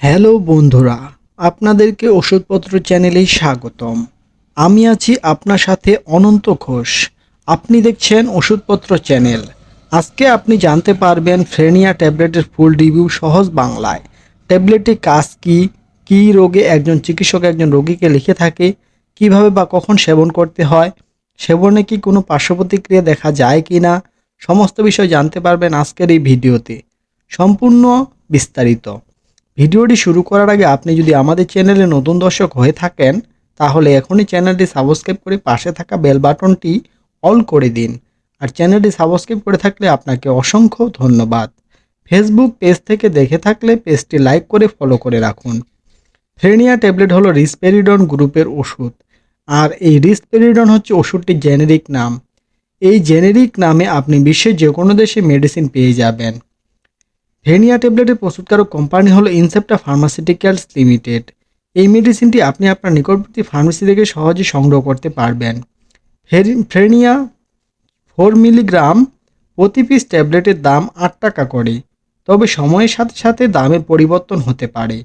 Hello বন্ধুরা, আপনাদেরকে ওষুধপত্র চ্যানেলেই স্বাগতম। আমি আছি আপনার সাথে অনন্ত ঘোষ। আপনি দেখছেন ওষুধপত্র চ্যানেল। আজকে আপনি জানতে পারবেন ফ্রেনিয়া ট্যাবলেটের ফুল রিভিউ সহজ বাংলায়। ট্যাবলেটটি কাজ কী কী রোগে একজন চিকিৎসক একজন রোগীকে লিখে থাকে, কীভাবে বা কখন সেবন করতে হয়, সেবনে কি কোনো পার্শ্ব প্রতিক্রিয়া দেখা যায় কি না সমস্ত বিষয় জানতে পারবেন আজকের এই ভিডিওতে। সম্পূর্ণ বিস্তারিত। ভিডিওটি শুরু করার আগে আপনি যদি আমাদের চ্যানেলে নতুন দর্শক হয়ে থাকেন, তাহলে এখনই চ্যানেলটি সাবস্ক্রাইব করে পাশে থাকা বেল বাটনটি অল করে দিন। আর চ্যানেলটি সাবস্ক্রাইব করে থাকলে আপনাকে অসংখ্য ধন্যবাদ। ফেসবুক পেজ থেকে দেখে থাকলে পেজটি লাইক করে ফলো করে রাখুন। ফ্রেনিয়া ট্যাবলেট হলো রিসপেরিডন গ্রুপের ওষুধ। আর এই রিসপেরিডন হচ্ছে ওষুধটির জেনেরিক নাম। এই জেনেরিক নামে আপনি বিশ্বের যে কোনো দেশে মেডিসিন পেয়ে যাবেন। ভেনিয়া ট্যাবলেটের প্রস্তুতকারক কোম্পানি হলো ইনসেপ্টা ফার্মাসিউটিক্যালস লিমিটেড। এই মেডিসিনটি আপনি আপনার নিকটবর্তী ফার্মেসি থেকে সহজে সংগ্রহ করতে পারবেন। ফেরি- ফ্রেনিয়া ফোর মিলিগ্রাম প্রতি পিস ট্যাবলেটের দাম আট টাকা করে, তবে সময়ের সাথে সাথে দামের পরিবর্তন হতে পারে।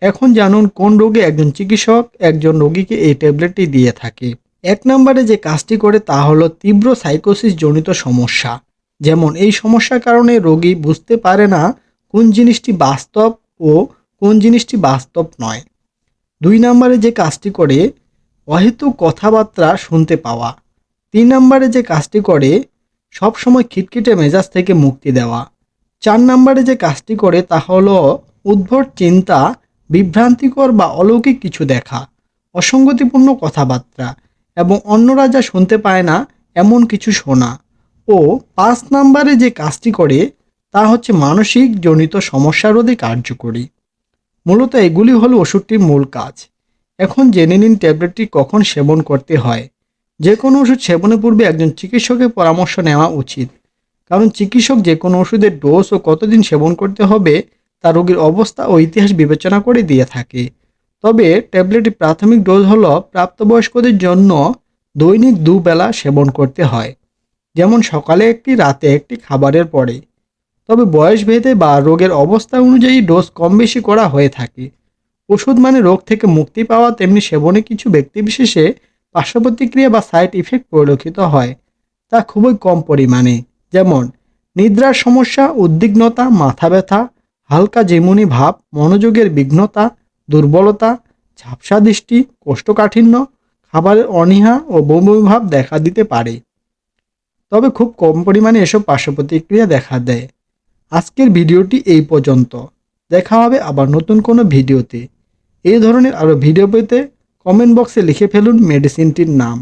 এখন জানুন কোন রোগে একজন চিকিৎসক একজন রোগীকে এই ট্যাবলেটটি দিয়ে থাকে। এক নম্বরে যে কাজটি করে তা হলো তীব্র সাইকোসিস জনিত সমস্যা। যেমন এই সমস্যার কারণে রোগী বুঝতে পারে না কোন জিনিসটি বাস্তব ও কোন জিনিসটি বাস্তব নয়। দুই নম্বরে যে কাজটি করে অহেতুক কথাবার্তা শুনতে পাওয়া। তিন নম্বরে যে কাজটি করে সব সময় খিটখিটে মেজাজ থেকে মুক্তি দেওয়া। চার নম্বরে যে কাজটি করে, তা হলো উদ্ভট চিন্তা, বিভ্রান্তিকর বা অলৌকিক কিছু দেখা, অসঙ্গতিপূর্ণ কথাবার্তা, এবং অন্যরা যা শুনতে পায় না, এমন কিছু শোনা। ও পাঁচ নম্বরে যে কাজটি করে, তা হচ্ছে মানসিক জনিত সমস্যা রোধে কার্যকরী। মূলত এগুলি হলো ওষুধটির মূল কাজ। এখন জেনে নিন ট্যাবলেটটি কখন সেবন করতে হয়। যে কোনো ওষুধ সেবনের পূর্বে একজন চিকিৎসকের পরামর্শ নেওয়া উচিত। কারণ চিকিৎসক যে কোনো ওষুধের ডোজ ও কতদিন সেবন করতে হবে, তা রোগীর অবস্থা ও ইতিহাস বিবেচনা করে দিয়ে থাকে। তবে ট্যাবলেটটি প্রাথমিক ডোজ হলো প্রাপ্তবয়স্কদের জন্য দৈনিক দুবেলা সেবন করতে হয়। যেমন সকালে একটি, রাতে একটি খাবারের পরে। তবে বয়স ভেদে বা রোগের অবস্থা অনুযায়ী ডোজ কম বেশি করা হয়ে থাকে। ওষুধ মানে রোগ থেকে মুক্তি পাওয়া, তেমনি সেবনে কিছু ব্যক্তিবিশেষে পার্শ্ব প্রতিক্রিয়া বা সাইড ইফেক্ট পরিলক্ষিত হয়, তা খুবই কম পরিমাণে। যেমন, নিদ্রার সমস্যা, উদ্বিগ্নতা, মাথা ব্যথা, হালকা যেমনি ভাব, মনোযোগের বিঘ্নতা, দুর্বলতা, ঝাপসা দৃষ্টি, কোষ্ঠকাঠিন্য, খাবারের অনীহা ও বমি ভাব দেখা দিতে পারে। তবে খুব কম পরিমাণে এসব পার্শ্ব প্রতিক্রিয়া দেখা দেয়। আজকের ভিডিওটি এই পর্যন্ত। দেখা হবে আবার নতুন কোনো ভিডিওতে। এই ধরনের আরও ভিডিও পেতে কমেন্ট বক্সে লিখে ফেলুন মেডিসিনটির নাম।